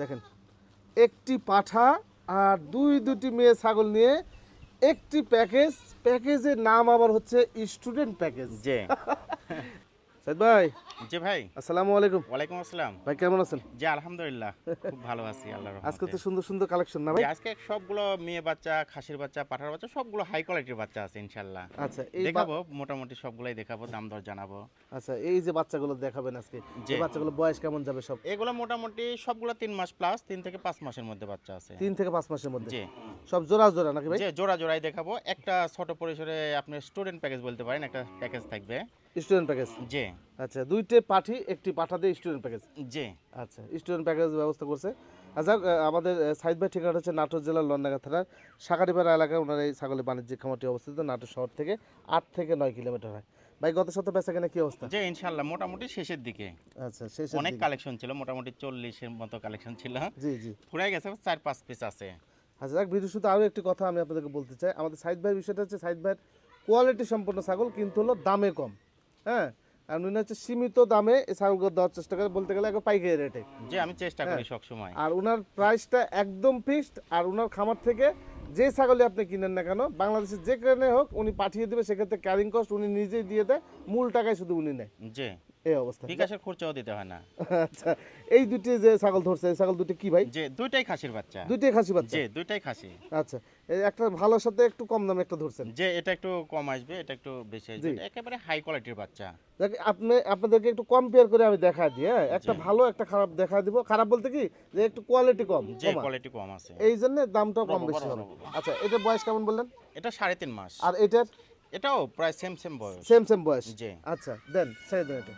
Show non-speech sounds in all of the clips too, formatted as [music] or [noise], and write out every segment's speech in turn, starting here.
দেখেন একটি পাঠা আর দুই দুটি মেয়ে ছাগল নিয়ে একটি প্যাকেজ প্যাকেজের নাম আবার হচ্ছে স্টুডেন্ট প্যাকেজ। [laughs] সাইদ ভাই। জি ভাই। আসসালামু আলাইকুম। ওয়ালাইকুম আসসালাম। ভাই কেমন আছেন? জি আলহামদুলিল্লাহ। খুব ভালো আছি আল্লাহর আজকে তো সুন্দর সুন্দর কালেকশন না ভাই? আজকে সবগুলো মেয়ে বাচ্চা খাসির বাচ্চা পাঠার বাচ্চা সবগুলো হাই কোয়ালিটির বাচ্চা আছে ইনশাল্লাহ। আচ্ছা এই দেখাবো মোটামুটি সবগুলাই দেখাবো দাম দর জানাব। আচ্ছা এই যে বাচ্চাগুলো দেখাবেন আজকে জি। এই বাচ্চাগুলো বয়স কেমন যাবে সব? এগুলো মোটামুটি সবগুলো তিন মাস প্লাস তিন থেকে পাঁচ মাসের মধ্যে বাচ্চা আছে। তিন থেকে পাঁচ মাসের মধ্যে? জি। সব জোড়া জোড়া নাকি ভাই? জোড়া জোড়াই দেখাবো। একটা ছোট পরিসরে আপনি স্টুডেন্ট প্যাকেজ বলতে পারেন একটা প্যাকেজ থাকবে। Student package? জি। আচ্ছা দুইটে পাঠি একটি পাঠা দিয়ে স্টুডেন্ট প্যাকেজ? জি। আচ্ছা স্টুডেন্ট প্যাকেজ ব্যবস্থা করছে। আচ্ছা আমাদের সাইদ ভাই ঠিকানা হচ্ছে নাটোর জেলার লন্ডাগা থানার সাকারিপাড়া এলাকায়। ওনার এই ছাগলের বাণিজ্যিক খামারটি অবস্থিত। নাটোর শহর থেকে আট থেকে নয় কিলোমিটার হয়। ভাই গত সপ্তাহে বেচা কেনা কি অবস্থা? যে ইনশাল্লাহ মোটামুটি শেষের দিকে। আচ্ছা শেষ অনেক কালেকশন ছিল মোটামুটি চল্লিশের মতো কালেকশন ছিল। জি জি। ফুরাই গেছে চার পাঁচ পিস আছে। আচ্ছা যাক ভিডিও শুধু আরও একটি কথা আমি আপনাদেরকে বলতে চাই। আমাদের সাইদ ভাইয়ের বিষয়টা হচ্ছে সাইদ ভাইয়ের কোয়ালিটি সম্পন্ন ছাগল কিন্তু হলো দামে কম। হ্যাঁ? আর উনি হচ্ছে সীমিত দামে ছাগলগুলো দেওয়ার চেষ্টা করে বলতে গেলে একবার পাইকারি রেটে। যে আমি চেষ্টা করি সব সময় আর ওনার প্রাইসটা একদম ফিক্সড আর ওনার খামার থেকে যে ছাগলই আপনি কিনেন না কেন বাংলাদেশের যে কারণে হোক উনি পাঠিয়ে দেবে সেক্ষেত্রে ক্যারিং কস্ট উনি নিজেই দিয়ে দেয় মূল টাকায় শুধু উনি নেয়। যে এই অবস্থা। বিকাশের খরচাও দিতে হয় না। আচ্ছা এই দুটি যে ছাগল ধরছে ছাগল দুটি কি ভাই? যে দুইটাই খাসির বাচ্চা। দুইটাই খাসি বাচ্চা? যে দুইটাই খাসি। আচ্ছা একটা ভালোর সাথে একটু কম দামে একটা ধরছেন। যে এটা একটু কম আসবে এটা একটু বেশি আসবে। একেবারে হাই কোয়ালিটির বাচ্চা। দেখ আপনি আপনাদেরকে একটু কম্পেয়ার করে আমি দেখা দিই হ্যাঁ? একটা ভালো একটা খারাপ দেখা দিব। খারাপ বলতে কি? যে একটু কোয়ালিটি কম যে কোয়ালিটি কম আছে। এই জন্য দামটাও কম বেশি হবে। আচ্ছা এটা বয়স কেমন বললেন? এটা সাড়ে তিন মাস। আর এটার? এটাও প্রায় সেম সেম বয়স। সেম সেম বয়স? জি। আচ্ছা দেন ছেড়ে দেন এটা।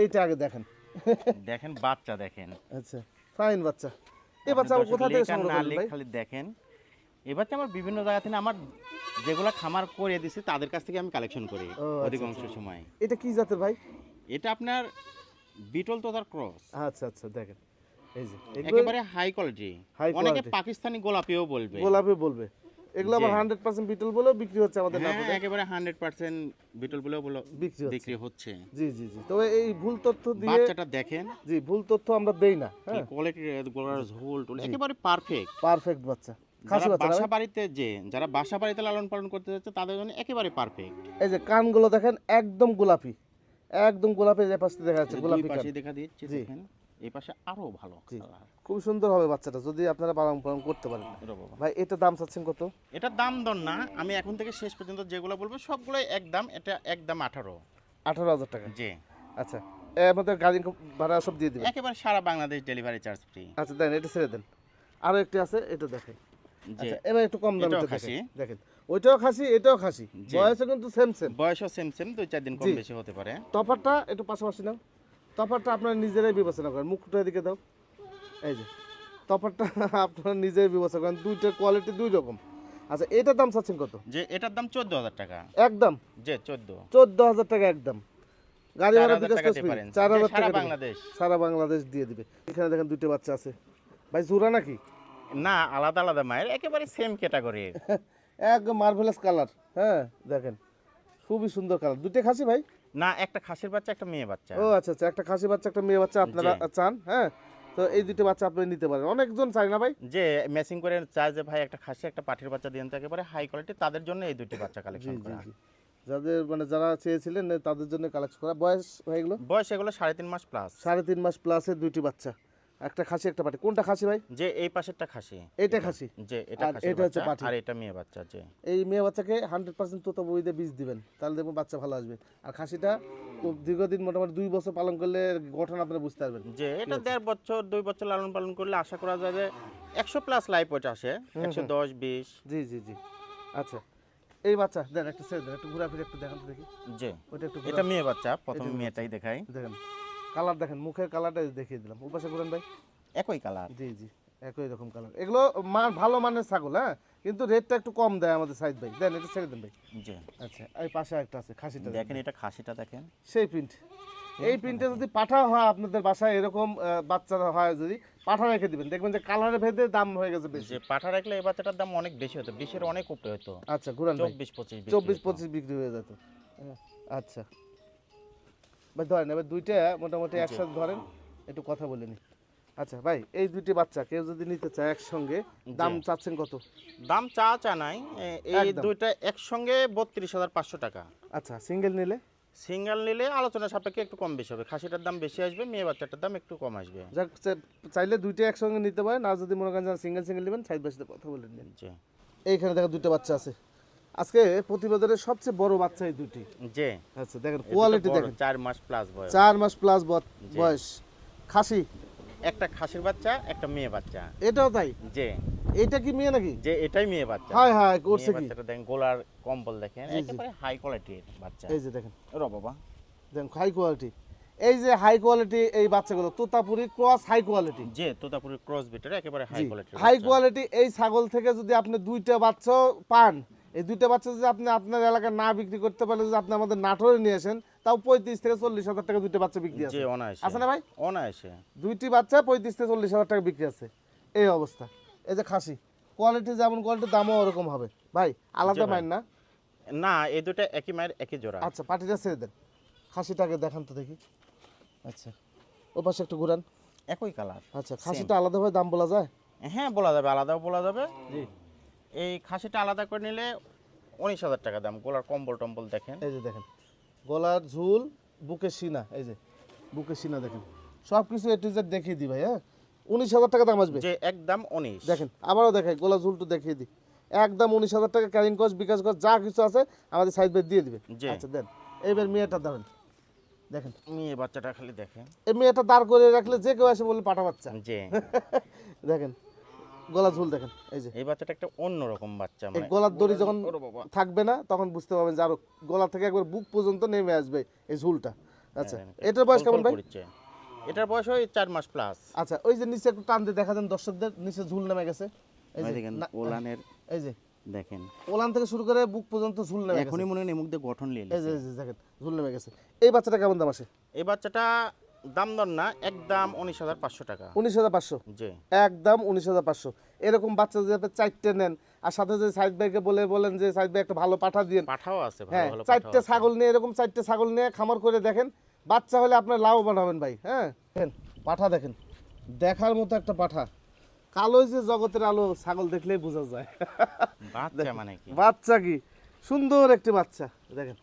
এইটা আগে দেখেন। দেখেন বাচ্চা দেখেন। আচ্ছা ফাইন বাচ্চা। এই বাচ্চা কোথা থেকে সংগ্রহ করলেন ভাই? খালি দেখেন। বাচ্চা আমার বিভিন্ন জায়গা থেকে আমার যেগুলা খামার করে দিছি তাদের কাছ থেকে আমি কালেকশন করি আচ্ছা, অধিকাংশ সময়। এটা কি জাতের ভাই? এটা আপনার বিটল তো তার ক্রস। আচ্ছা আচ্ছা দেখেন। এই যে একেবারে হাই কোয়ালিটি অনেকে পাকিস্তানি গোলাপিও বলবে। গোলাপি বলবে। এগুলো আবার জি। হান্ড্রেড পার্সেন্ট বিটল বলেও বিক্রি হচ্ছে আমাদের হ্যাঁ একেবারে হান্ড্রেড পার্সেন্ট বিটল বলেও বলো বিক্রি হচ্ছে। বিক্রি হচ্ছে। জি জি জি। তবে এই ভুল তথ্য দিয়ে বাচ্চাটা দেখেন। জি ভুল তথ্য আমরা দেই না হ্যাঁ। কোয়ালিটির গোলার ঝোল টোল একেবারে পারফেক্ট পারফেক্ট বাচ্চা। খাসি বাচ্চা বাসা বাড়িতে যে যারা বাসা বাড়িতে লালন পালন করতে যাচ্ছে তাদের জন্য একেবারে পারফেক্ট এই যে কানগুলো দেখেন একদম গোলাপি। একদম গোলাপি যে পাশে দেখা যাচ্ছে গোলাপি পাশে দেখা দিচ্ছে দেখেন এই পাশে আরও ভালো খুব সুন্দর হবে বাচ্চাটা যদি আপনারা পালন পালন করতে পারেন। ভাই এটা দাম চাচ্ছেন কত? এটার দাম দর না আমি এখন থেকে শেষ পর্যন্ত যেগুলো বলব সবগুলোই একদম এটা একদম আঠারো। আঠারো হাজার টাকা? জি। আচ্ছা এর মধ্যে গাড়ি ভাড়া সব দিয়ে দিবেন? একেবারে সারা বাংলাদেশ ডেলিভারি চার্জ ফ্রি আচ্ছা দেন এটা ছেড়ে দেন। আরও একটি আছে এটা দেখেন। এবার একটু কম দামে খাসি। দেখেন। ওইটাও খাসি এটাও খাসি। জি। বয়সে কিন্তু সেম সেম বয়সও সেম সেম দুই চার দিন কম বেশি হতে পারে। তফারটা একটু পাশাপাশি নাও। তফারটা আপনারা নিজেরাই বিবেচনা করেন। মুখটা এদিকে দাও। এই যে তফারটা [laughs] আপনারা নিজেই বিবেচনা করেন। দুইটার কোয়ালিটি দুই রকম। আচ্ছা এটার দাম চাচ্ছেন কত? যে এটার দাম চোদ্দ হাজার টাকা। একদম? যে চোদ্দ। চোদ্দ হাজার টাকা একদম। গাড়ি ভাড়া বিকাশ চার হাজার সারা টাকা বাংলাদেশ। সারা বাংলাদেশ দিয়ে দিবে। এখানে দেখেন দুইটা বাচ্চা আছে। ভাই জোড়া নাকি? না আলাদা আলাদা মায়ের একেবারে সেম ক্যাটাগরি একদম মার্ভেলাস কালার হ্যাঁ দেখেন খুবই সুন্দর কালার দুটো খাসি ভাই? না একটা খাসির বাচ্চা একটা মেয়ে বাচ্চা। ও আচ্ছা আচ্ছা একটা খাসি বাচ্চা একটা মেয়ে বাচ্চা আপনারা চান হ্যাঁ? তো এই দুটো বাচ্চা আপনি নিতে পারেন। অনেকজন চাই না ভাই? যে ম্যাচিং করে চায় যে ভাই একটা খাসি একটা পাঠির বাচ্চা দিন তো একেবারে হাই কোয়ালিটি তাদের জন্য এই দুটি বাচ্চা কালেকশন করা। যাদের মানে যারা চেয়েছিলেন তাদের জন্য কালেক্ট করা। বয়স হয়ে গেলো? বয়স এগুলো সাড়ে তিন মাস প্লাস সাড়ে তিন মাস প্লাসের দুইটি বাচ্চা। একটা খাসি একটা পাটি। কোনটা খাসি ভাই? যে এই পাশেরটা খাসি। এইটা খাসি? যে এটা খাসির এটা হচ্ছে পাঠি। আর এটা মেয়ে বাচ্চা যে। এই মেয়ে বাচ্চাকে হান্ড্রেড পার্সেন্ট তোতা বইতে বীজ দিবেন তাহলে দেখবেন বাচ্চা ভালো আসবে। আর খাসিটা খুব দীর্ঘদিন মোটামুটি দুই বছর পালন করলে গঠন আপনারা বুঝতে পারবেন। যে এটা দেড় বছর দুই বছর লালন পালন করলে আশা করা যায় যে একশো প্লাস লাইফ ওটা আসে একশো দশ বিশ। জি জি জি। আচ্ছা এই বাচ্চা দেন একটু ছেড়ে দেন একটু ঘোরাফিরে একটু দেখান তো দেখি। যে ওইটা একটু এটা মেয়ে বাচ্চা প্রথমে মেয়েটাই দেখাই। দেখেন। কালার দেখেন মুখের কালারটা দেখিয়ে দিলাম। উপাসে করেন ভাই। একই কালার। জি জি একই রকম কালার। এগুলো মান ভালো মানের ছাগল হ্যাঁ? কিন্তু রেটটা একটু কম দেয় আমাদের সাইড ভাই। দেন এটা ছেড়ে দেন ভাই। যে আচ্ছা এই পাশে একটা আছে খাসিটা দেখেন। এটা খাসিটা দেখেন। সেই প্রিন্ট এই প্রিন্টে যদি পাঠা হয় আপনাদের বাসায় এরকম বাচ্চারা হয় যদি পাঠা রেখে দিবেন। দেখবেন যে কালারের ভেদে দাম হয়ে গেছে বেশি। যে পাঠা রাখলে এই বাচ্চাটার দাম অনেক বেশি হতো বিশের অনেক উপরে হতো। আচ্ছা ঘুরান চব্বিশ পঁচিশ বিক্রি চব্বিশ। পঁচিশ বিক্রি হয়ে যেত। আচ্ছা। ভাই ধরেন এবার দুইটা মোটামুটি একসাথে ধরেন একটু কথা বলে নি। আচ্ছা ভাই এই দুটি বাচ্চা কেউ যদি নিতে চায় একসঙ্গে দাম চাচ্ছেন কত? দাম চা চা নাই এই দুইটা একসঙ্গে বত্রিশ হাজার পাঁচশো টাকা। আচ্ছা সিঙ্গেল নিলে? সিঙ্গেল নিলে আলোচনা সাপেক্ষে একটু কম বেশি হবে। খাসিটার দাম বেশি আসবে মেয়ে বাচ্চাটার দাম একটু কম আসবে। যাক চাইলে দুইটা একসঙ্গে নিতে পারেন আর যদি মনে করেন সিঙ্গেল সিঙ্গেল নেবেন সাইড বাই সাথে কথা বলে নিন। এইখানে দেখেন দুটো বাচ্চা আছে। আজকে প্রতিবেদনের সবচেয়ে বড় বাচ্চা এই দুটি। যে আচ্ছা দেখেন কোয়ালিটি দেখেন। চার মাস প্লাস বয়স। চার মাস প্লাস জি। বয়স। খাসি? একটা খাসির বাচ্চা একটা মেয়ে বাচ্চা। এটাও তাই? যে এটা কি মেয়ে নাকি? যে এটাই মেয়ে বাচ্চা। হাই হাই করছে কি? বাচ্চাটা দেখেন গোলার কম্বল দেখেন জি, জি। একেবারে হাই কোয়ালিটির বাচ্চা। এই যে দেখেন। র বাবা। দেখেন হাই কোয়ালিটি এই যে হাই কোয়ালিটি এই বাচ্চাগুলো তোতাপুরি ক্রস হাই কোয়ালিটি যে তোতাপুরি ক্রস বিটের একেবারে হাই কোয়ালিটি হাই কোয়ালিটি এই ছাগল থেকে যদি আপনি দুইটা বাচ্চা পান এই দুইটা বাচ্চা যদি আপনি আপনার এলাকায় না বিক্রি করতে পারলে যদি আপনি আমাদের নাটোরে নিয়ে আসেন তাও পঁয়ত্রিশ থেকে চল্লিশ হাজার টাকা দুইটা বাচ্চা বিক্রি আছে। আছে না ভাই? অনায়াসে। দুইটি বাচ্চা পঁয়ত্রিশ থেকে চল্লিশ হাজার টাকা বিক্রি আছে। এই অবস্থা। এই যে খাসি কোয়ালিটি যেমন কোয়ালিটি দামও ওরকম হবে। ভাই আলাদা। মাইন না? না এই দুটো একই মায়ের একই জোড়া। আচ্ছা পাটিটা ছেড়ে দেন। খাসিটাকে দেখান তো দেখি। আচ্ছা ও পাশে একটু ঘুরান। একই কালার আচ্ছা খাসিটা আলাদাভাবে দাম বলা যায়? হ্যাঁ বলা যাবে আলাদাও বলা যাবে। জি। এই খাসিটা আলাদা করে নিলে উনিশ হাজার টাকা দাম গোলার কম্বল টম্বল দেখেন। এই যে দেখেন গলার ঝুল বুকের সিনা এই যে বুকের সিনা দেখেন। সব কিছু এ টু জেড দেখিয়ে দিই ভাই হ্যাঁ? উনিশ হাজার টাকা দাম আসবে। যে একদম উনিশ। দেখেন আবারও দেখাই গলা ঝুলটু দেখিয়ে দিই। একদম উনিশ হাজার টাকা ক্যারিং কস্ট বিকাশ কস্ট যা কিছু আছে আমাদের সাইড বাই দিয়ে দিবে। আচ্ছা দেন এইবার মেয়েটা দাঁড়ান। দেখেন। মেয়ে বাচ্চাটা খালি দেখেন। এই মেয়েটা দাঁড় করে রাখলে যে কেউ এসে বললে পাঠা বাচ্চা। [laughs] দেখেন গলা ঝুল দেখেন এই যে। এই বাচ্চাটা একটা অন্যরকম বাচ্চা মানে গলার দড়ি যখন থাকবে না তখন বুঝতে পারবেন যে আরও গলা থেকে একবার বুক পর্যন্ত নেমে আসবে এই ঝুলটা। আচ্ছা হ্যাঁ, এটার বয়স কেমন ভাই? এটার বয়স ওই চার মাস প্লাস আচ্ছা ওই যে নিচে একটু টান দিয়ে দেখা দেন দর্শকদের নিচে ঝুল নেমে গেছে। এই যে দেখেন ওলানের এই যে। দেখেন। ওলান থেকে শুরু করে বুক পর্যন্ত ঝুল নেমে গেছে। এখনই মনে হয় মুখ দিয়ে গঠন নিয়ে এই যে এই যে দেখেন ঝুল নেমে গেছে। এই বাচ্চাটা কেমন দাম আসে? এই বাচ্চাটা দাম দর না একদম উনিশ হাজার পাঁচশো টাকা। উনিশ হাজার পাঁচশো? যে একদম উনিশ হাজার পাঁচশো। এরকম বাচ্চা যদি আপনি চারটে নেন আর সাথে যদি সাইড ভাইকে বলে বলেন যে সাইড ভাই একটা ভালো পাঠা দিয়ে পাঠাও আছে হ্যাঁ চারটে ছাগল নিয়ে এরকম চারটে ছাগল নিয়ে খামার করে দেখেন বাচ্চা হলে আপনার লাভবান হবেন ভাই হ্যাঁ। দেখেন পাঠা দেখেন দেখার মতো একটা পাঠা। কালো যে জগতের আলো ছাগল দেখলেই বোঝা যায়। বাচ্চা মানে কি? বাচ্চা কি? সুন্দর একটি বাচ্চা দেখেন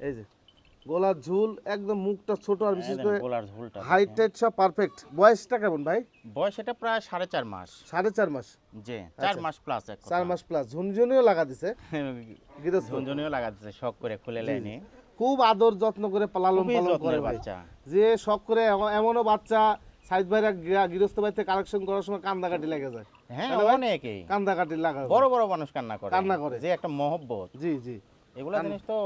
এই যে। গলার ঝুল একদম মুখটা ছোট আর বিশেষ করে গোলার ঝোলটা হাইট টাইট সব পারফেক্ট বয়সটা কেমন ভাই? বয়স এটা প্রায় সাড়ে চার মাস। সাড়ে চার মাস? যে চার আচ্ছা। মাস প্লাস এক চার মাস প্লাস ঝুনঝুনিও লাগা দিছে। [laughs] ঝুনঝুনিও লাগা দিচ্ছে শখ করে খুলে লেনি খুব আদর যত্ন করে লালন পালন করে বাচ্চা। যে শখ করে এমন- এমনও বাচ্চা সাইদ ভাইরা গৃহ- গৃহস্থ বাড়িতে কালেকশন করার সময় কান্দাকাটি লেগে যায়। হ্যাঁ ভাই? অনেকেই। কান্দাকাটি লাগা বড় বড় মানুষ কান্না করে। কান্না করে। যে একটা মহব্বত। জি জি। এগুলা জিনিস তো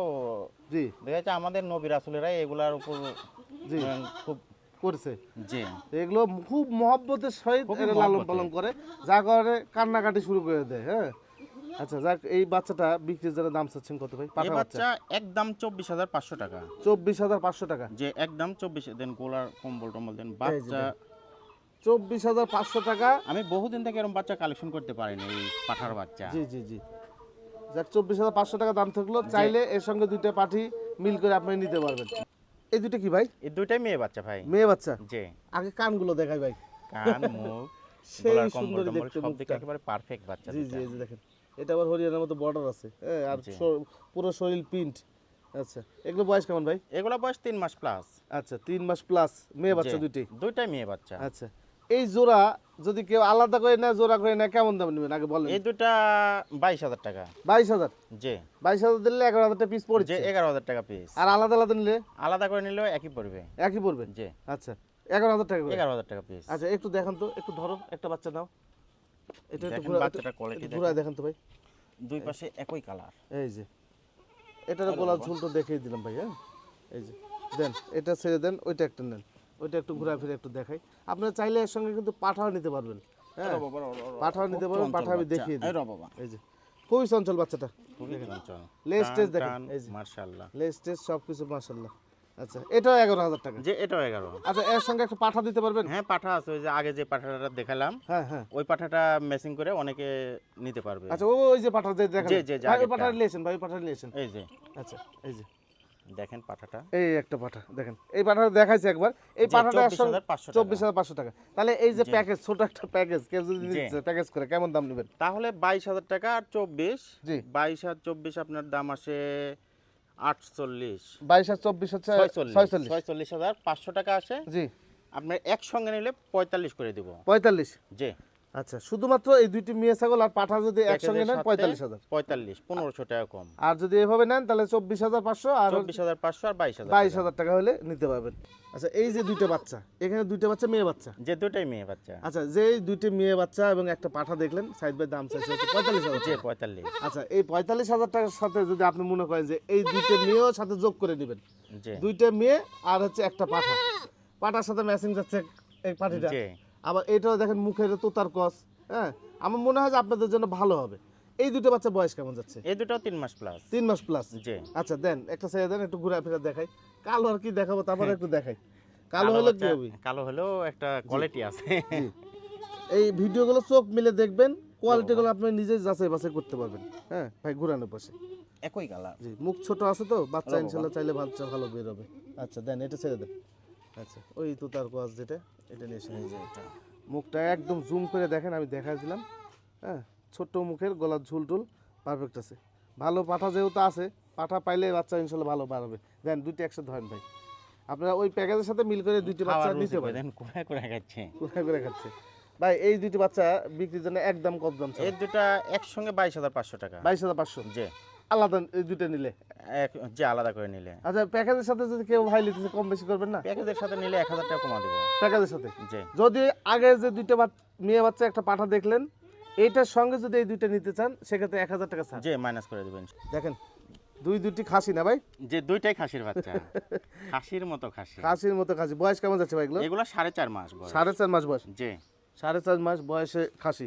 জি। দেখা যাচ্ছে আমাদের নবী রাসুলেরাই এগুলার উপর জি। খুব করছে। যে এগুলো খুব মহব্বতের সহিত এরা লালন পালন করে। যা করে কান্নাকাটি শুরু করে দেয় হ্যাঁ? আচ্ছা যাক এই বাচ্চাটা বিক্রির জন্য দাম চাচ্ছেন কত ভাই? পাঠা বাচ্চা। বাচ্চা একদম চব্বিশ হাজার পাঁচশো টাকা। চব্বিশ হাজার পাঁচশো টাকা? যে একদম চব্বিশ দেন গোলার কম্বল টম্বল দেন। বাচ্চা চব্বিশ হাজার পাঁচশো টাকা। আমি বহুদিন থেকে এরকম বাচ্চা কালেকশন করতে পারিনি এই পাঠার বাচ্চা। জি জি জি। যাক চব্বিশ হাজার পাঁচশো টাকা দাম থাকল। চাইলে এর সঙ্গে দুইটা পাঠি মিল করে আপনি নিতে পারবেন। এই দুটো কি ভাই? এই দুইটাই মেয়ে বাচ্চা ভাই। মেয়ে বাচ্চা? যে আগে কানগুলো দেখাই ভাই। কান মুখ [laughs] সেই সুন্দরী দেখতে সব দিকে একেবারে পারফেক্ট বাচ্চা জি জি দেখেন। এটা আবার হরিয়ানার মতো বর্ডার আছে। হ্যাঁ আর পুরো শরীর প্রিন্ট আচ্ছা এগুলো বয়স কেমন ভাই? এগুলা বয়স তিন মাস প্লাস আচ্ছা তিন মাস প্লাস মেয়ে বাচ্চা দুইটি? দুইটাই মেয়ে বাচ্চা। আচ্ছা। এই জোড়া যদি কেউ আলাদা করে না জোড়া করে না কেমন দাম নেবেন? আগে বলেন। এই দুইটা বাইশ হাজার টাকা। বাইশ হাজার? যে বাইশ হাজার দিলে এগারো হাজার টাকা পিস পড়ছে। এগারো হাজার টাকা পিস আর আলাদা আলাদা নিলে? আলাদা করে নিলেও একই পড়বে। একই পড়বে? যে আচ্ছা এগারো হাজার টাকা এগারো হাজার টাকা পিস আচ্ছা একটু দেখান তো একটু ধরো একটা বাচ্চা নাও। এটা একটু ঘুরা- একটু- quality ঘুরায় দেখেন। তো ভাই। দুই পাশে একই কালার এই যে এটার গোলার তো দেখিয়ে দিলাম ভাই হ্যাঁ? এই যে দেন এটা ছেড়ে দেন ওইটা একটা নেন। ওইটা একটু ঘুরা ফিরে একটু দেখাই। আপনারা চাইলে এর সঙ্গে কিন্তু পাঠাও নিতে পারবেন। হ্যাঁ পাঠাও নিতে পারবেন পাঠা আমি দেখিয়ে দিই। বাবা। এই যে খুবই চঞ্চল বাচ্চাটা। দেখেন, এই যে। লেস টেস কিছু মাসাল্লাহ আচ্ছা এটাও এগারো হাজার টাকা। যে এটাও এগারো। আচ্ছা এর সঙ্গে একটা পাঠা দিতে পারবেন? হ্যাঁ পাঠা আছে ওই যে আগে যে পাঠাটা দেখালাম হ্যাঁ হ্যাঁ। ওই পাঠাটা ম্যাচিং করে অনেকে নিতে পারবে। আচ্ছা ওই যে পাঠা যে দেখেন যে, যে। পাঠা নিয়েছেন ভাই পাঠা নিয়েছেন এই যে। আচ্ছা এই যে। দেখেন পাঠাটা। এই একটা পাঠা দেখেন। এই পাঠাটা দেখাইছে একবার। এই পাঠাটা 24,500 চব্বিশ হাজার পাঁচশো টাকা। তাহলে এই যে। প্যাকেজ ছোট একটা প্যাকেজ কেউ যদি প্যাকেজ করে কেমন দাম নেবেন? তাহলে বাইশ হাজার টাকা আর চব্বিশ জি। বাইশ আর চব্বিশ আপনার দাম আসে আটচল্লিশ। বাইশ আর চব্বিশ হচ্ছে ছয়চল্লিশ। ছয়চল্লিশ। ছয়চল্লিশ হাজার পাঁচশো টাকা আসে। জি। আপনার একসঙ্গে নিলে পঁয়তাল্লিশ করে দিব। পঁয়তাল্লিশ। জি। আচ্ছা শুধুমাত্র এই দুইটি মেয়ে ছাগল আর পাঠা যদি একসঙ্গে নেন পঁয়তাল্লিশ হাজার। পঁয়তাল্লিশ পনেরোশো টাকা কম। আর যদি এভাবে নেন তাহলে চব্বিশ হাজার পাঁচশো আর চব্বিশ হাজার পাঁচশো আর বাইশ হাজার বাইশ হাজার টাকা হলে নিতে পারবেন। আচ্ছা এই যে দুইটা বাচ্চা এখানে দুইটা বাচ্চা মেয়ে বাচ্চা? যে দুটাই মেয়ে বাচ্চা। আচ্ছা যে দুইটি মেয়ে বাচ্চা এবং একটা পাঠা দেখলেন সাইড বাই দাম চাইছে হচ্ছে পঁয়তাল্লিশ হাজার যে পঁয়তাল্লিশ। আচ্ছা এই পঁয়তাল্লিশ হাজার টাকার সাথে যদি আপনি মনে করেন যে এই দুইটা মেয়েও সাথে যোগ করে নেবেন দুইটা মেয়ে আর হচ্ছে একটা পাঠা। পাঠার সাথে ম্যাচিং যাচ্ছে এই পাঠিটা। আবার এটাও দেখেন মুখের তোতার কস হ্যাঁ? আমার মনে হয় যে আপনাদের জন্য ভালো হবে। এই দুটো বাচ্চা বয়স কেমন যাচ্ছে? এই দুটাও তিন মাস প্লাস তিন মাস প্লাস জি। আচ্ছা দেন একটা ছেড়ে দেন একটু ঘুরে ফিরে দেখাই। কালো আর কি দেখাবো তারপরে একটু দেখাই। কালো হলে কি হবে? কালো হলেও একটা কোয়ালিটি আছে। এই ভিডিওগুলো চোখ মিলে দেখবেন কোয়ালিটিগুলো আপনি নিজে যাচাই বাছাই করতে পারবেন। হ্যাঁ ভাই ঘুরানোর পাশে। একই কালার জি মুখ ছোট আছে তো বাচ্চা বাবা। ইনশাল্লাহ চাইলে বাচ্চা ভালো বের হবে। আচ্ছা দেন এটা ছেড়ে দেন। আচ্ছা ওই তো তার কোয়াজ যেটা এটা নিয়ে এসে এই যে এটা মুখটা একদম জুম করে দেখেন আমি দেখাই দিলাম। হ্যাঁ ছোট্ট মুখের গলার ঝুল টুল পারফেক্ট আছে। ভালো পাঠা যেহেতু আছে পাঠা পাইলে বাচ্চা ইনশাল্লাহ ভালো বাড়বে। দেন দুইটা একসাথে ধরেন ভাই। আপনারা ওই প্যাকেজের সাথে মিল করে দুইটি বাচ্চা নিতে পারেন। কোথায় করে খাচ্ছে। কোথায় করে খাচ্ছে। ভাই এই দুইটি বাচ্চা বিক্রির জন্য একদম কত দাম এই দুটা একসঙ্গে বাইশ হাজার পাঁচশো টাকা। বাইশ হাজার পাঁচশো? যে আলাদা এই দুইটা নিলে? এক যে আলাদা করে নিলে। আচ্ছা প্যাকেজের সাথে যদি কেউ ভাই নিতেছে কম বেশি করবেন না? প্যাকেজের সাথে নিলে এক হাজার টাকা কমা দেবো। প্যাকেজের সাথে? যে যদি আগে যে দুইটা মেয়ে বাচ্চা একটা পাঠা দেখলেন এইটার সঙ্গে যদি এই দুইটা নিতে চান সেক্ষেত্রে এক হাজার টাকা ছাড়। যে মাইনাস করে দেবেন। দেখেন দুই দুইটি খাসি না ভাই? যে দুইটাই খাসির বাচ্চা। খাসির মতো খাসি। খাসির মতো খাসি। বয়স কেমন যাচ্ছে ভাই এগুলো? এগুলো সাড়ে চার মাস সাড়ে চার মাস বয়স? যে সাড়ে চার মাস বয়সে খাসি।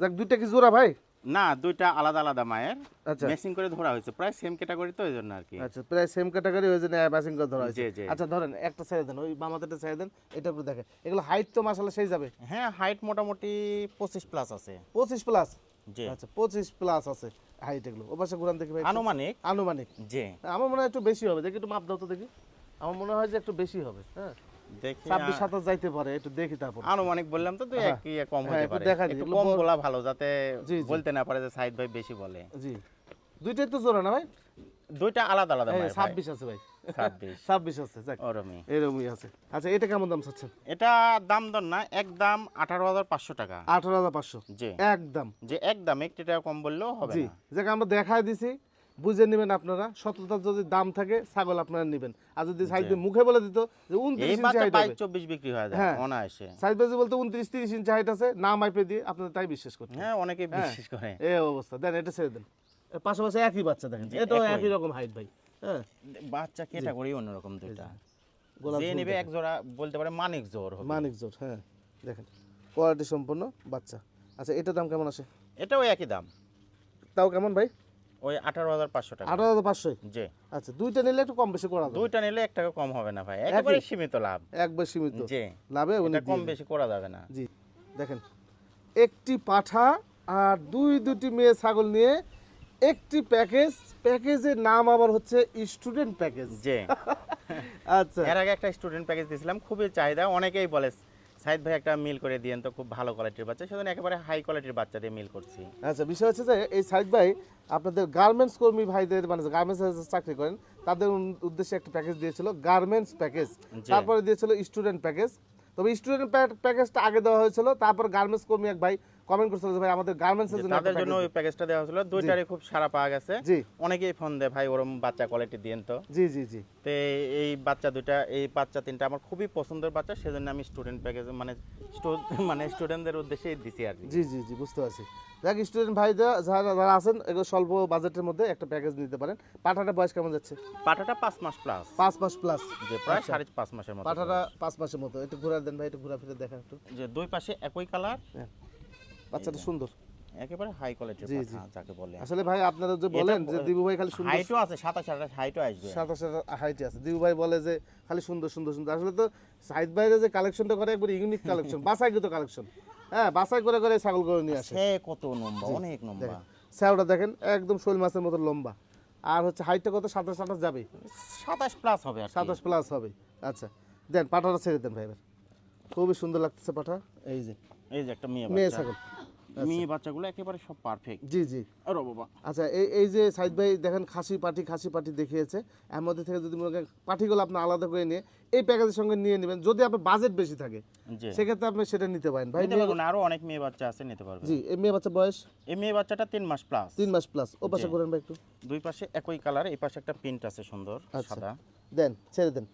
দেখ দুইটা কি জোড়া ভাই? না দুইটা আলাদা আলাদা মায়ের। আচ্ছা। মেসিং করে ধরা হয়েছে। প্রায় সেম ক্যাটাগরি তো এই জন্য আর কি আচ্ছা প্রায় সেম ক্যাটাগরি ওই জন্য ম্যাচিং করে ধরা হয়েছে। জি, জি। আচ্ছা ধরেন একটা ছেড়ে দেন ওই বামাতেটা ছেড়ে দেন এটা উপরে দেখেন। এগুলো হাইট তো মাসালা সেই যাবে। হ্যাঁ হাইট মোটামুটি পঁচিশ প্লাস আছে। পঁচিশ প্লাস যে আচ্ছা পঁচিশ প্লাস আছে হাইট এগুলো। ও পাশে ঘুরান দেখি ভাই। আনুমানিক। আনুমানিক। যে আমার মনে হয় একটু বেশি হবে। দেখি একটু মাপ দাও তো দেখি। আমার মনে হয় যে একটু বেশি হবে হ্যাঁ। ছাব্বিশ সাতাশ যাইতে পারে একটু দেখি তারপর। আনুমানিক বললাম তো দুই হ্যাঁ। এক কম হতে পারে। দেখা একটু কম বলা। ভালো যাতে জি, জি। বলতে না পারে যে সাইদ ভাই বেশি বলে। জি। দুইটাই তো জোড়া না ভাই? দুইটা আলাদা আলাদা ভাই। ছাব্বিশ আছে ভাই। ছাব্বিশ। [laughs] ছাব্বিশ আছে যাক। ওরমই। এরকমই আছে। আচ্ছা এটা কেমন দাম চাচ্ছেন? এটা দাম দর না একদম আঠারো হাজার পাঁচশো টাকা। আঠারো হাজার পাঁচশো? একদম যে একদম একটি টাকা কম বললেও হবে না। যাকে আমরা দেখায় দিছি। বুঝে নেবেন আপনারা। সততার যদি দাম থাকে ছাগল আপনারা নেবেন। আর যদি সাইড মুখে বলে দিত যে উনত্রিশ ইঞ্চি হাইট হবে। চব্বিশ বিক্রি হয়ে হ্যাঁ। অনায়াসে। সাইড বাজি বলতে উনত্রিশ তিরিশ ইঞ্চি হাইট আছে না মাইপে দিয়ে আপনাদের তাই বিশ্বাস করতে হ্যাঁ অনেকে হ্যাঁ। বিশ্বাস করে। এই অবস্থা। দেন এটা ছেড়ে দেন। পাশাপাশি একই বাচ্চা দেখেন। এটাও একই। রকম হাইট ভাই। হ্যাঁ। বাচ্চা ক্যাটাগরি অন্যরকম দুইটা? গোলাপ যে নেবে এক জোড়া বলতে পারে মানিক জোর হবে। মানিক জোর হ্যাঁ। দেখেন কোয়ালিটি সম্পন্ন বাচ্চা। আচ্ছা এটার দাম কেমন আছে এটাও একই দাম। তাও কেমন ভাই? ওই আঠারো হাজার পাঁচশো টাকা। আঠারো হাজার পাঁচশোই? যে আচ্ছা দুইটা নিলে একটু কম বেশি করা দুইটা নিলে এক টাকা কম হবে না ভাই একেবারে সীমিত লাভ। একবার সীমিত। যে লাভে কম বেশি করা যাবে না। জি দেখেন একটি পাঠা আর দুই দুটি মেয়ে ছাগল নিয়ে একটি প্যাকেজ প্যাকেজের নাম আবার হচ্ছে স্টুডেন্ট প্যাকেজ। যে [laughs] আচ্ছা। এর আগে একটা স্টুডেন্ট প্যাকেজ দিয়েছিলাম খুবই চাহিদা অনেকেই বলে সাইদ ভাই একটা মিল করে দিয়েন তো খুব ভালো কোয়ালিটির বাচ্চা। সেজন্য একেবারে হাই কোয়ালিটির বাচ্চা দিয়ে মিল করছি। আচ্ছা বিষয় হচ্ছে যে এই সাইদ ভাই আপনাদের গার্মেন্টস কর্মী ভাইদের মানে গার্মেন্টস চাকরি করেন তাদের উদ্দেশ্যে একটা প্যাকেজ দিয়েছিল গার্মেন্টস প্যাকেজ তারপরে দিয়েছিল স্টুডেন্ট প্যাকেজ তবে স্টুডেন্ট প্যাকেজটা আগে দেওয়া হয়েছিল তারপর গার্মেন্টস কর্মী এক ভাই কমেন্ট করছিল যে ভাই আমাদের জন্য তাদের জন্য ওই প্যাকেজটা দেওয়া হয়েছিল। দুইটারই খুব সারা পাওয়া গেছে। জি। অনেকেই ফোন দেয় ভাই ওরম বাচ্চা কোয়ালিটি তো। জি জি জি। তো এই- বাচ্চা দুইটা এই বাচ্চা তিনটা আমার খুবই পছন্দের বাচ্চা সেজন্য আমি স্টুডেন্ট প্যাকেজ মানে মানে স্টুডেন্টদের উদ্দেশ্যেই দিছি আর জি জি জি বুঝতে পারছি। যাক স্টুডেন্ট ভাইরা যারা যারা আছেন এগুলো স্বল্প বাজেটের মধ্যে একটা প্যাকেজ নিতে পারেন। পাঠাটা বয়স কেমন যাচ্ছে? পাঠাটা পাঁচ মাস প্লাস পাঁচ মাস প্লাস যে প্রায় আচ্ছা। সাড়ে পাঁচ মাসের মতো। পাঠাটা পাঁচ মাসের মতো। একটু ঘুরা দেন ভাই একটু ঘুরা ফিরে দেখেন একটু। যে দুই পাশে একই কালার বাচ্চাটা সুন্দর। একেবারে হাই কোয়ালিটির পাঠা যাকে বলে। আসলে ভাই আপনারা যে বলেন যে দিবু ভাই খালি সুন্দর হাইটও আছে সাতাশ আঠাশ হাইটও আসবে। সাতাশ হাইটে আছে। দিবু ভাই বলে যে খালি সুন্দর সুন্দর সুন্দর। আসলে তো সাইদ ভাইরা যে কালেকশনটা করে একবার ইউনিক কালেকশন [laughs] বাসাইকৃত কালেকশন। হ্যাঁ বাসাই করে করে ছাগল করে নিয়ে আসে। সে কত লম্বা অনেক লম্বা। স্যাওটা দেখেন একদম শোল মাছের মতো লম্বা। আর হচ্ছে হাইটটা কত? সাতাশ সাতাশ যাবে। সাতাশ প্লাস হবে আর কি। সাতাশ প্লাস হবে। আচ্ছা দেন পাঠাটা ছেড়ে দেন ভাই খুবই সুন্দর লাগতেছে পাঠা। এই যে এই যে একটা মেয়ে মেয়ে ছাগল। মেয়ে বাচ্চাগুলো একেবারে সব পারফেক্ট জি জি। আরে বাবা। আচ্ছা এই এই যে সাইদ ভাই দেখেন খাসি পাটি খাসি পাটি দেখিয়েছে। এর মধ্যে থেকে যদি মনে করেন পাটিগুলো আপনি আলাদা করে নিয়ে এই প্যাকেজের সঙ্গে নিয়ে নেবেন যদি আপনার বাজেট বেশি থাকে সেক্ষেত্রে আপনি সেটা নিতে পারেন। ভাই আরও অনেক মেয়ে বাচ্চা আছে নিতে পারবে জি এই মেয়ে বাচ্চা বয়স? এই মেয়ে বাচ্চাটা তিন মাস প্লাস তিন মাস প্লাস ও পাশে করেন ভাই একটু। দুই পাশে একই কালার এই পাশে একটা প্রিন্ট আছে সুন্দর আচ্ছা। সাদা। দেন ছেড়ে দেন।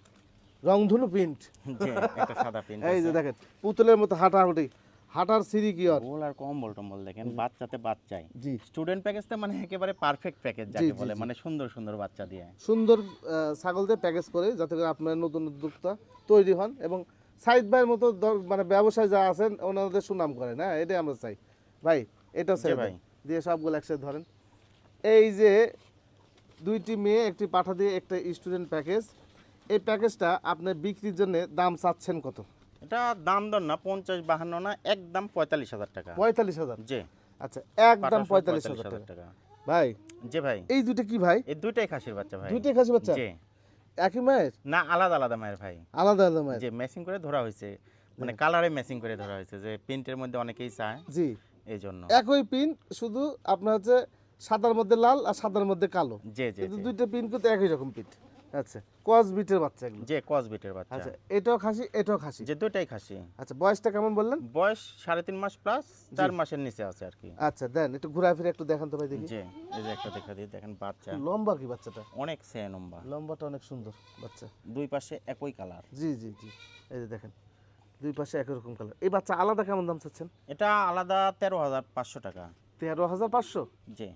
রংধনু প্রিন্ট একটা সাদা প্রিন্ট এই যে দেখেন পুতুলের মতো হাঁটাহুটি। হাঁটার কি আর? গোল আর কম্বল টম্বল দেখেন বাচ্চাতে বাচ্চাই। জি। স্টুডেন্ট প্যাকেজটা মানে একেবারে পারফেক্ট প্যাকেজ যাকে বলে মানে সুন্দর সুন্দর বাচ্চা দিয়ে। সুন্দর ছাগল দিয়ে প্যাকেজ করে যাতে করে আপনার নতুন উদ্যোক্তা তৈরি হন এবং সাইদ ভাইয়ের মতো মানে ব্যবসায় যা আছেন ওনাদের সুনাম করেন হ্যাঁ এটাই আমরা চাই। ভাই এটা ছেড়ে ভাই। ভাই। দিয়ে সবগুলো একসাথে ধরেন। এই যে দুইটি মেয়ে একটি পাঠা দিয়ে একটা স্টুডেন্ট প্যাকেজ এই প্যাকেজটা আপনার বিক্রির জন্য দাম চাচ্ছেন কত? এটা দাম দর না পঞ্চাশ বাহান্ন না একদম পঁয়তাল্লিশ হাজার টাকা। পঁয়তাল্লিশ হাজার? জি। আচ্ছা একদম পঁয়তাল্লিশ হাজার টাকা। ভাই জি ভাই। এই দুটো কি ভাই? এই দুইটাই খাসির বাচ্চা ভাই। দুইটাই খাসি বাচ্চা? জি। একই মায়ের? না আলাদা আলাদা মায়ের ভাই। আলাদা আলাদা মায়ের? যে ম্যাচিং করে ধরা হয়েছে। মানে কালারে ম্যাচিং করে ধরা হয়েছে যে প্রিন্টের মধ্যে অনেকেই চায়। জি। এই জন্য একই পিন শুধু আপনার হচ্ছে সাদার মধ্যে লাল আর সাদার মধ্যে কালো। জি জি জি। দুইটা পিন কিন্তু একই রকম পিন আচ্ছা কস বিটের বাচ্চা এগুলো। যে কসবিটের বাচ্চা। আচ্ছা এটাও খাসি এটাও খাসি? যে দুইটাই খাসি। আচ্ছা বয়সটা কেমন বললেন? বয়স সাড়ে তিন মাস প্লাস চার মাসের নিচে আছে আর কি। আচ্ছা দেন একটু ঘুরে ফিরে একটু দেখান তো ভাই দেখি। যে এই যে একটা দেখা দিই দেখেন বাচ্চা। লম্বা কি বাচ্চাটা? অনেক সে লম্বা। লম্বাটা অনেক সুন্দর বাচ্চা। দুই পাশে একই কালার জি জি জি এই যে দেখেন দুই পাশে একই রকম কালার এই বাচ্চা আলাদা কেমন দাম চাচ্ছেন? এটা আলাদা তেরো হাজার পাঁচশো টাকা। তেরো হাজার পাঁচশো? জি।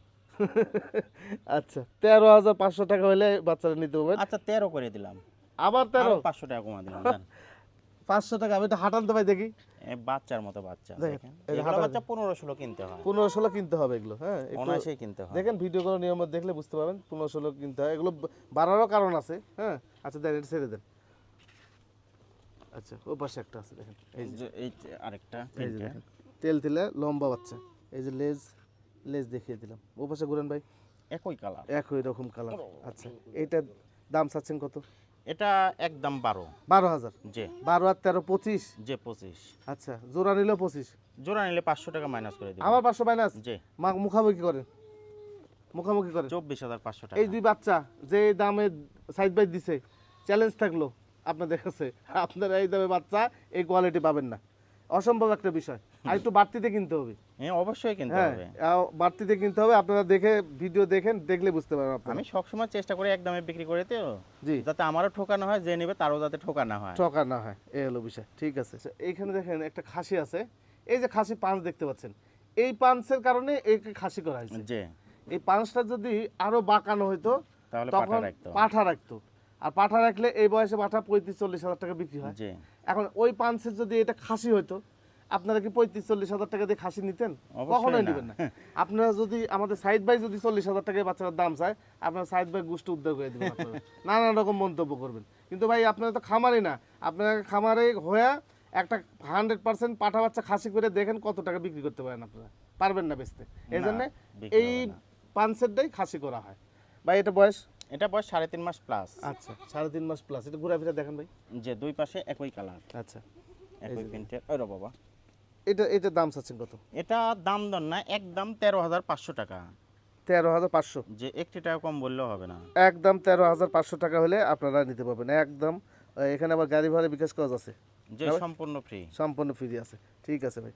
আচ্ছা তেরো হাজার পাঁচশো টাকা হলে বাচ্চারা নিতে পারবেন আচ্ছা তেরো করে দিলাম। আবার তেরো? পাঁচশো টাকা কমা দিলাম। [laughs] পাঁচশো টাকা আমি এটা হাঁটান তো ভাই দেখি। বাচ্চার মতো বাচ্চা দেখেন, বাচ্চা পনেরো ষোলো কিনতে হয়। পনেরো ষোলো কিনতে হবে এগুলো হ্যাঁ অনায়াসেই কিনতে হয়। দেখেন ভিডিওগুলো নিয়মিত দেখলে বুঝতে পারবেন পনেরো ষোলো কিনতে হয়। এগুলো বাড়ারও কারণ আছে হ্যাঁ। আচ্ছা দেন এটা ছেড়ে দেন। আচ্ছা ও পাশে একটা আছে দেখেন। এই যে এই আরেকটা তেল তেলে লম্বা বাচ্চা এই যে লেজ লেজ দেখিয়ে দিলাম। ও পাশে ঘুরেন ভাই। একই কালার। একই রকম কালার। আচ্ছা এইটার দাম চাচ্ছেন কত? এটা একদম বারো। বারো হাজার? যে বারো আর তেরো পঁচিশ? যে পঁচিশ। আচ্ছা জোড়া নিলেও পঁচিশ? জোড়া নিলে পাঁচশো টাকা মাইনাস করে দিই আবার পাঁচশো মাইনাস যে মা মুখামুখি করেন। মুখামুখি করেন। চব্বিশ হাজার পাঁচশো টাকা। এই দুই বাচ্চা যে দামে সাইড বাই দিছে চ্যালেঞ্জ থাকল আপনাদের কাছে। আপনারা এই দামে বাচ্চা এই কোয়ালিটি পাবেন না। অসম্ভব একটা বিষয়। আর একটু বাড়তিতে কিনতে হবে। হ্যাঁ অবশ্যই কিনতে হ্যাঁ হবে। আহ, বাড়তিতে কিনতে হবে। আপনারা দেখে ভিডিও দেখেন দেখলে বুঝতে পারবেন আপনারা। আমি সবসময় চেষ্টা করি একদমে বিক্রি করে তো জি। যাতে আমারও ঠোকানো হয় যে নেবে তারও যাতে ঠোকানো হয়। ঠকা হয়। এই হলো বিষয়। ঠিক আছে। আচ্ছা, এইখানে দেখেন একটা খাসি আছে। এই যে খাসি পাঁচ দেখতে পাচ্ছেন। এই পাঁচের কারণে একে খাসি করা হয়েছে। এই যদি আরও বাঁকানো হতো তাহলে পাঠা রাখতো। পাঠা রাখতো। আর পাঠা রাখলে এই বয়সে পাঠা পঁয়ত্রিশ চল্লিশ হাজার টাকা বিক্রি হয়। এখন ওই পাঁচের যদি এটা খাসি হতো আপনারা কি পঁয়ত্রিশ চল্লিশ হাজার টাকা দিয়ে খাসি নিতেন? কখনোই নেবেন না। আপনারা যদি আমাদের সাইড বাই যদি চল্লিশ হাজার টাকায় বাচ্চার দাম চায় আপনার সাইড বাই গোষ্ঠী উদ্যোগ করে দেবেন [laughs] নানান রকম মন্তব্য করবেন। কিন্তু ভাই আপনারা তো খামারই না। আপনারা খামারে হয়ে একটা হান্ড্রেড পার্সেন্ট পাঠা বাচ্চা খাসি করে দেখেন কত টাকা বিক্রি করতে পারেন আপনারা। পারবেন না বেচতে। এই জন্য এই না। খাসি করা হয়। ভাই এটা বয়স? এটা বয়স সাড়ে তিন মাস প্লাস আচ্ছা সাড়ে তিন মাস প্লাস এটা ঘুরে ফিরে দেখেন ভাই? যে দুই পাশে একই কালার আচ্ছা। একই প্রিন্টের ওরে বাবা। এটা এটা দাম চাচ্ছেন কত? এটা দাম দর না একদম তেরো হাজার পাঁচশো টাকা। তেরো হাজার পাঁচশো? যে একটি টাকা কম বললেও হবে না। একদম তেরো হাজার পাঁচশো টাকা হলে আপনারা নিতে পারবেন। একদম এখানে আবার গাড়ি ভাড়া বিকাশ করা আছে। যে সম্পূর্ণ ফ্রি সম্পূর্ণ ফ্রি আছে। ঠিক আছে ভাই।